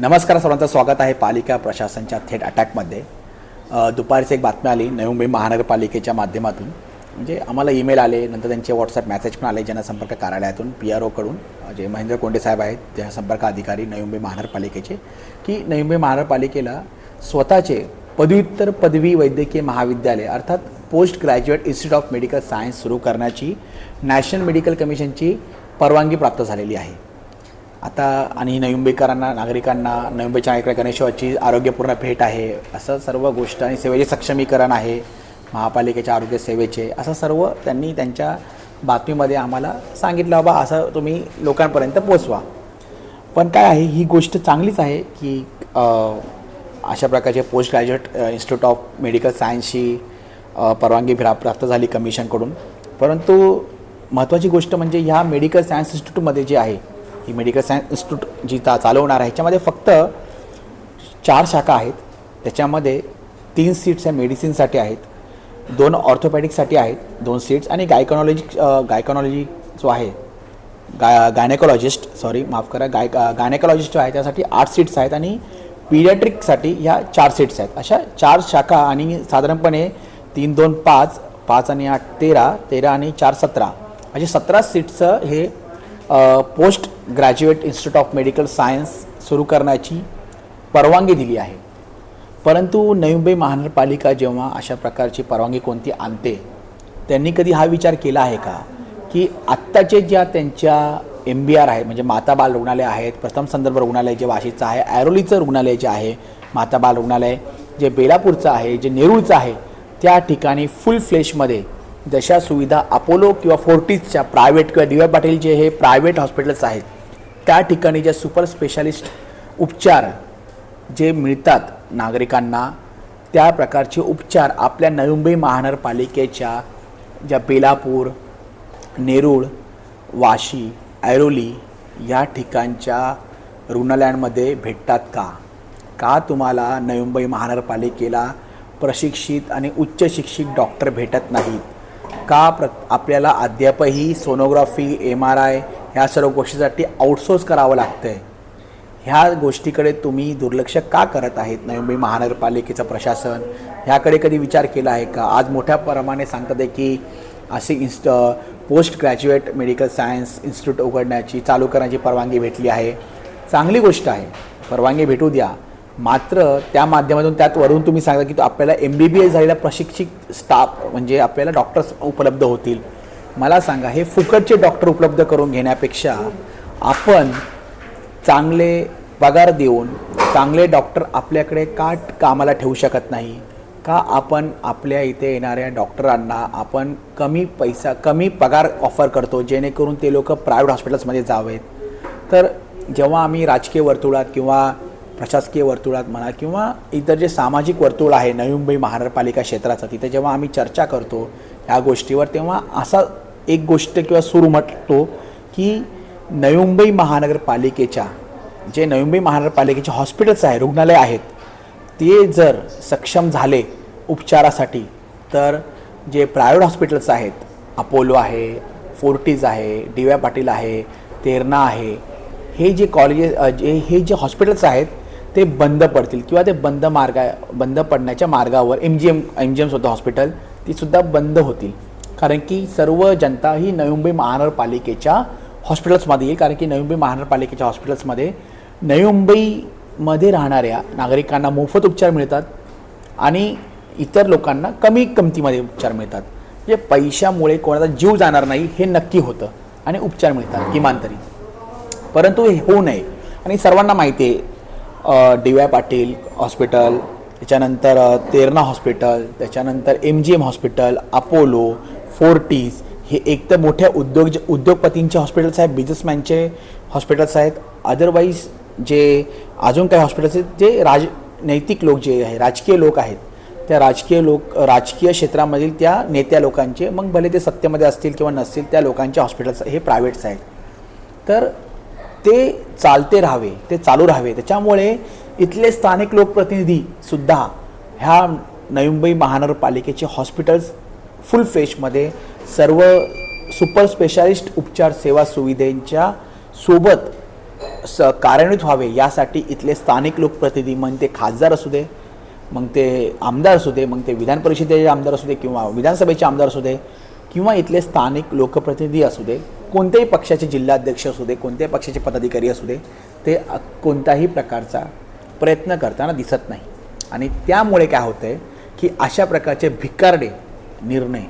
नमस्कार सर्वांचं स्वागत आहे पालिका प्रशासनच्या थेट अटॅकमध्ये. अ, दुपारीच एक बातमी आली नवी मुंबई महानगरपालिकेच्या माध्यमातून. म्हणजे आम्हाला ईमेल आले नंतर त्यांचे व्हॉट्सअप मेसेज पण आले जनसंपर्क कार्यालयातून पी आर ओकडून जे महेंद्र कोंडे साहेब आहेत जनसंपर्क अधिकारी नवी मुंबई महानगरपालिकेचे की नवी मुंबई महानगरपालिकेला स्वतःचे पदव्युत्तर पदवी वैद्यकीय महाविद्यालय अर्थात post graduate institute of medical science सुरू करण्याची नॅशनल मेडिकल कमिशनची परवानगी प्राप्त झालेली आहे. आता आणि नवी मुंबईकरांना नागरिकांना नवी मुंबईच्या नागरिक गणेशोत्सवाची आरोग्यपूर्ण भेट आहे असं सर्व गोष्ट आणि सेवेचे सक्षमीकरण आहे महापालिकेच्या आरोग्य सेवेचे असं सर्व त्यांनी त्यांच्या बातमीमध्ये आम्हाला सांगितलं. बाबा असं तुम्ही लोकांपर्यंत पोचवा पण काय आहे ही गोष्ट चांगलीच आहे की अशा प्रकारचे post graduate institute of medical सायन्सची परवानगी प्रा प्राप्त झाली कमिशनकडून परंतु महत्त्वाची गोष्ट म्हणजे ह्या मेडिकल सायन्स इन्स्टिट्यूटमध्ये जे आहे ही मेडिकल सायन्स इन्स्टिट्यूट जी ता चालवणार आहे ह्याच्यामध्ये फक्त चार शाखा आहेत. त्याच्यामध्ये तीन सीट्स या मेडिसिनसाठी आहेत दोन ऑर्थोपॅडिकसाठी आहेत दोन सीट्स आणि गायकॉनॉलॉजी गायकॉनॉलॉजी जो आहे गा गायनेकॉलॉजिस्ट सॉरी माफ करा गाय गायनेकॉलॉजिस्ट जो आहे त्यासाठी आठ सीट्स आहेत आणि पिडियाट्रिकसाठी ह्या चार सीट्स आहेत. अशा चार शाखा आणि साधारणपणे तीन दोन पाच पाच आणि आठ तेरा तेरा आणि चार सतरा. असे सतरा सीट्सचं हे post graduate institute of medical science सुरू करण्याची परवानगी दिली आहे. परंतु नवी मुंबई महानगरपालिका जेव्हा अशा प्रकारची परवानगी कोणती आणते त्यांनी कधी हा विचार केला आहे का? की आत्ताचे ज्या त्यांच्या एम बी आर आहे म्हणजे माता बाल रुग्णालय आहेत प्रथम संदर्भ रुग्णालय जे वाशीचं आहे ॲरोलीचं रुग्णालय जे आहे माता बाल रुग्णालय जे बेलापूरचं आहे जे नेरूळचं आहे त्या ठिकाणी फुल फ्लेशमध्ये जशा सुविधा अपोलो किंवा फोर्टिसच्या प्रायव्हेट किंवा डी वाय पाटील जे हे प्रायव्हेट हॉस्पिटल्स आहेत त्या ठिकाणी ज्या सुपर स्पेशालिस्ट उपचार जे मिळतात नागरिकांना त्या प्रकारचे उपचार आपल्या नवी मुंबई महानगरपालिकेच्या ज्या बेलापूर नेरूळ वाशी ऐरोली या ठिकाणच्या रुग्णालयांमध्ये भेटतात का? का तुम्हाला नवी मुंबई महानगरपालिकेला प्रशिक्षित आणि उच्च शिक्षित डॉक्टर भेटत नाहीत? का प्र आपल्याला अद्यापही सोनोग्राफी एम आर आय ह्या सर्व गोष्टीसाठी आउटसोर्स करावं लागतं आहे ह्या गोष्टीकडे तुम्ही दुर्लक्ष का करत आहेत? नवी मुंबई महानगरपालिकेचं प्रशासन ह्याकडे कधी विचार केला आहे का? आज मोठ्या प्रमाणे सांगतात आहे की असे इन्स्ट post graduate medical science institute उघडण्याची चालू करण्याची परवानगी भेटली आहे. चांगली गोष्ट आहे. परवानगी भेटू द्या. मात्र त्या माध्यमातून त्यात वरून तुम्ही सांगता की तो आपल्याला एम बी बी एस झालेला प्रशिक्षित स्टाफ म्हणजे आपल्याला डॉक्टर्स उपलब्ध होतील. मला सांगा हे फुकटचे डॉक्टर उपलब्ध करून घेण्यापेक्षा आपण चांगले पगार देऊन चांगले डॉक्टर आपल्याकडे का कामाला ठेवू शकत नाही? का आपण आपल्या इथे येणाऱ्या डॉक्टरांना आपण कमी पैसा कमी पगार ऑफर करतो जेणेकरून ते लोक प्रायव्हेट हॉस्पिटल्समध्ये जावेत? तर जेव्हा आम्ही राजकीय वर्तुळात किंवा प्रशासकीय वर्तुळात म्हणा किंवा इतर जे सामाजिक वर्तुळ आहे नवी मुंबई महानगरपालिका क्षेत्राचं तिथे जेव्हा आम्ही चर्चा करतो या गोष्टीवर तेव्हा असा एक गोष्ट किंवा सूर म्हटतो की नवी मुंबई महानगरपालिकेच्या जे नवी मुंबई महानगरपालिकेचे हॉस्पिटल्स आहे रुग्णालय आहेत ते जर सक्षम झाले उपचारासाठी तर जे प्रायव्हेट हॉस्पिटल्स आहेत अपोलो आहे फोर्टीज आहे डी वाय पाटील आहे तेरणा आहे हे जे कॉलेजेस जे हे जे हॉस्पिटल्स आहेत ते बंद पडतील किंवा ते बंद मार्गा बंद पडण्याच्या मार्गावर M G M M G M स्वतः हॉस्पिटल तीसुद्धा बंद होतील. कारण की सर्व जनता ही नवी मुंबई महानगरपालिकेच्या हॉस्पिटल्समध्ये येईल. कारण की नवी मुंबई महानगरपालिकेच्या हॉस्पिटल्समध्ये नवी मुंबईमध्ये राहणाऱ्या नागरिकांना मोफत उपचार मिळतात आणि इतर लोकांना कमी किमतीमध्ये उपचार मिळतात. म्हणजे पैशामुळे कोणाचा जीव जाणार नाही हे नक्की होतं आणि उपचार मिळतात किमान तरी. परंतु हे होऊ नये. आणि सर्वांना माहिती आहे डी वाय पाटील हॉस्पिटल त्याच्यानंतर अ, तेरणा हॉस्पिटल त्याच्यानंतर M G M hospital Apollo Fortis हे एक तर मोठ्या उद्योग उद्योगपतींचे हॉस्पिटल्स आहेत बिझनेसमॅनचे हॉस्पिटल्स आहेत. अदरवाईज जे अजून काही हॉस्पिटल्स आहेत जे राज नैतिक लोक जे आहे राजकीय लोक आहेत त्या राजकीय लोक राजकीय क्षेत्रामधील त्या नेत्या लोकांचे मग भले ते सत्तेमध्ये असतील किंवा नसतील त्या लोकांचे हॉस्पिटल्स हे प्रायव्हेट्स आहेत. तर ते चालते राहावे ते चालू राहावे. त्याच्यामुळे इथले स्थानिक लोकप्रतिनिधीसुद्धा ह्या नवी मुंबई महानगरपालिकेचे हॉस्पिटल्स फुल फ्रेशमध्ये सर्व सुपर स्पेशालिस्ट उपचार सेवा सुविधेंच्या सोबत स कार्यान्वित व्हावे. यासाठी इथले स्थानिक लोकप्रतिनिधी मग ते खासदार असू दे मग ते आमदार असू दे मग ते विधान परिषदेचे आमदार असू दे किंवा विधानसभेचे आमदार असू दे किंवा इथले स्थानिक लोकप्रतिनिधी असू दे कोणत्याही पक्षाचे जिल्हाध्यक्ष असू दे कोणत्याही पक्षाचे पदाधिकारी असू दे ते कोणताही कोणत्याही प्रकारचा प्रयत्न करताना दिसत नाही. आणि त्यामुळे काय होतं आहे की अशा प्रकारचे भिकारडे निर्णय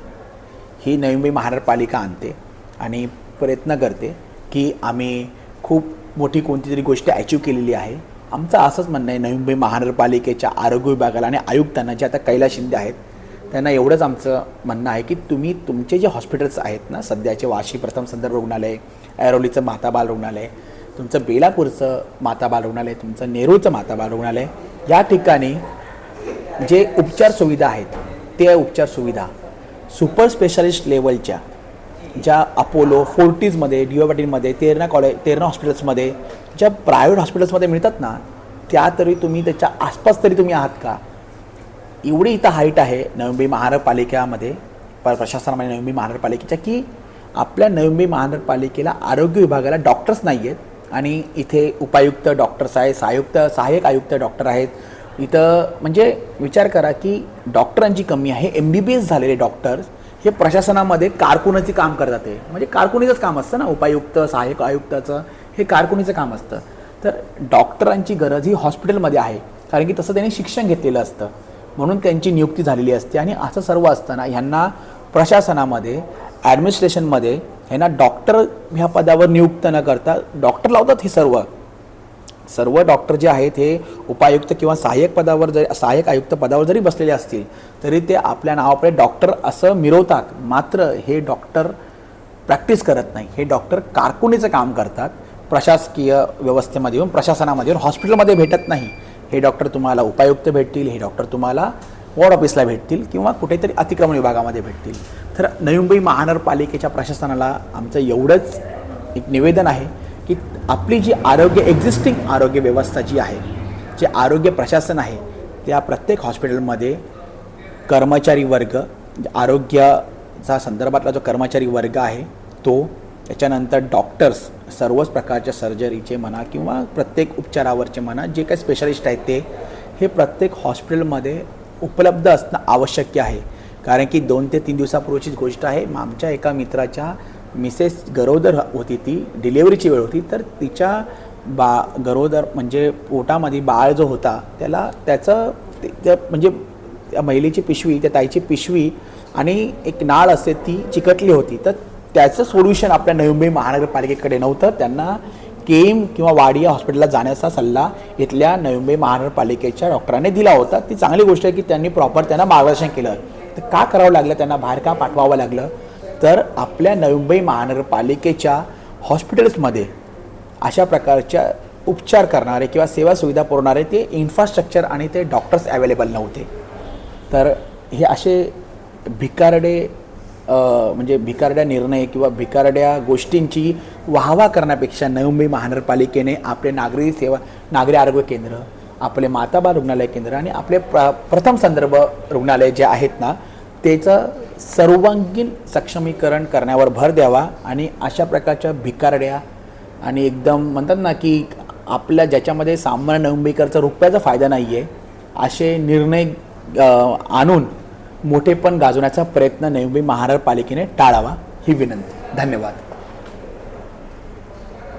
ही नवी मुंबई महानगरपालिका आणते आणि प्रयत्न करते की आम्ही खूप मोठी कोणती तरी गोष्ट अचीव केलेली आहे. आमचं असंच म्हणणं आहे नवी मुंबई महानगरपालिकेच्या आरोग्य विभागाला आणि आयुक्तांना जे आता कैलास शिंदे आहेत त्यांना एवढंच आमचं म्हणणं आहे की तुम्ही तुमचे जे हॉस्पिटल्स आहेत ना सध्याचे वाशी प्रथम संदर्भ रुग्णालय ऐरोलीचं माता बाल रुग्णालय तुमचं बेलापूरचं माता बाल रुग्णालय तुमचं नेरूळचं माता बाल रुग्णालय या ठिकाणी जे उपचार सुविधा आहेत ते उपचार सुविधा सुपर स्पेशालिस्ट लेवलच्या ज्या अपोलो फोर्टीजमध्ये डी तेरणा कॉलेज तेरणा हॉस्पिटल्समध्ये ज्या प्रायव्हेट हॉस्पिटल्समध्ये मिळतात ना त्या तरी तुम्ही त्याच्या आसपास तरी तुम्ही आहात का? एवढी इथं हाईट आहे नवी महानगरपालिकेमध्ये प प्रशासनामध्ये नवी महानगरपालिकेच्या की आपल्या नवी महानगरपालिकेला आरोग्य विभागाला डॉक्टर्स नाही आहेत आणि इथे उपायुक्त डॉक्टर्स आहेत सहायुक्त सहाय्यक आयुक्त डॉक्टर आहेत. इथं म्हणजे विचार करा की डॉक्टरांची कमी आहे एम बी बी एस झालेले डॉक्टर्स हे प्रशासनामध्ये कारकुनाचे काम करतात ते म्हणजे कारकुनीचंच काम असतं ना उपायुक्त सहाय्यक आयुक्ताचं हे कारकुनीचं काम असतं. तर डॉक्टरांची गरज ही हॉस्पिटलमध्ये आहे. कारण की तसं त्यांनी शिक्षण घेतलेलं असतं. म्हणून त्यांची नियुक्ती झालेली असते. आणि असं सर्व असताना ह्यांना प्रशासनामध्ये ॲडमिनिस्ट्रेशनमध्ये ह्यांना डॉक्टर ह्या पदावर नियुक्त न करता डॉक्टर लावतात हे सर्व. सर्व डॉक्टर जे आहेत हे उपायुक्त किंवा सहाय्यक पदावर जरी सहाय्यक आयुक्त पदावर जरी बसलेले असतील तरी ते आपल्या नावापुढे डॉक्टर असं मिरवतात. मात्र हे डॉक्टर प्रॅक्टिस करत नाही. हे डॉक्टर कारकुनीचं काम करतात. प्रशासकीय व्यवस्थेमध्ये येऊन प्रशासनामध्ये येऊन हॉस्पिटलमध्ये भेटत नाही. हे डॉक्टर तुम्हाला उपायुक्त भेटतील हे डॉक्टर तुम्हाला वॉर्ड ऑफिसला भेटतील किंवा कुठेतरी अतिक्रमण विभागामध्ये भेटतील. तर नवी मुंबई महानगरपालिकेच्या प्रशासनाला आमचं एवढंच एक निवेदन आहे की आपली जी आरोग्य एक्झिस्टिंग आरोग्य व्यवस्था जी आहे जे आरोग्य प्रशासन आहे त्या प्रत्येक हॉस्पिटलमध्ये कर्मचारी वर्ग म्हणजे आरोग्याचा संदर्भातला जो कर्मचारी वर्ग आहे तो त्याच्यानंतर डॉक्टर्स सर्वच प्रकारच्या सर्जरीचे म्हणा किंवा प्रत्येक उपचारावरचे म्हणा जे काही स्पेशलिस्ट आहेत ते हे प्रत्येक हॉस्पिटलमध्ये उपलब्ध असणं आवश्यक आहे. कारण की दोन ते तीन दिवसापूर्वीचीच गोष्ट आहे. मग आमच्या एका मित्राच्या मिसेस गरोदर होती ती डिलेवरीची वेळ होती. तर तिच्या बा गरोदर म्हणजे पोटामध्ये बाळ जो होता त्याला त्याचं त्या म्हणजे त्या महिलेची पिशवी त्या ताईची पिशवी आणि एक नाळ असते ती चिकटली होती. तर त्याचं सोल्युशन आपल्या नवी मुंबई महानगरपालिकेकडे नव्हतं. त्यांना केम किंवा वाडिया हॉस्पिटलला जाण्याचा सल्ला इथल्या नवी मुंबई महानगरपालिकेच्या डॉक्टरांनी दिला होता. ती चांगली गोष्ट आहे की त्यांनी प्रॉपर त्यांना मार्गदर्शन केलं. तर का करावं लागलं? त्यांना बाहेर का पाठवावं लागलं? तर आपल्या नवी मुंबई महानगरपालिकेच्या हॉस्पिटल्समध्ये अशा प्रकारच्या उपचार करणारे किंवा सेवा सुविधा पुरवणारे ते इन्फ्रास्ट्रक्चर आणि ते डॉक्टर्स अवेलेबल नव्हते. तर हे असे भिकारडे म्हणजे भिकारड्या निर्णय किंवा भिकारड्या गोष्टींची वाहवा करण्यापेक्षा नवी मुंबई महानगरपालिकेने आपले नागरी सेवा नागरी आरोग्य केंद्र आपले माताबा रुग्णालय केंद्र आणि आपले प्र प्रथम संदर्भ रुग्णालय जे आहेत ना त्याचं सर्वांगीण सक्षमीकरण करण्यावर भर द्यावा आणि अशा प्रकारच्या भिकारड्या आणि एकदम म्हणतात ना की आपल्या ज्याच्यामध्ये सामान्य नवंबईकरचा रुपयाचा फायदा नाही आहे असे निर्णय आणून मोठेपण गाजवण्याचा प्रयत्न नवी महानगरपालिकेने टाळावा ही विनंती. धन्यवाद.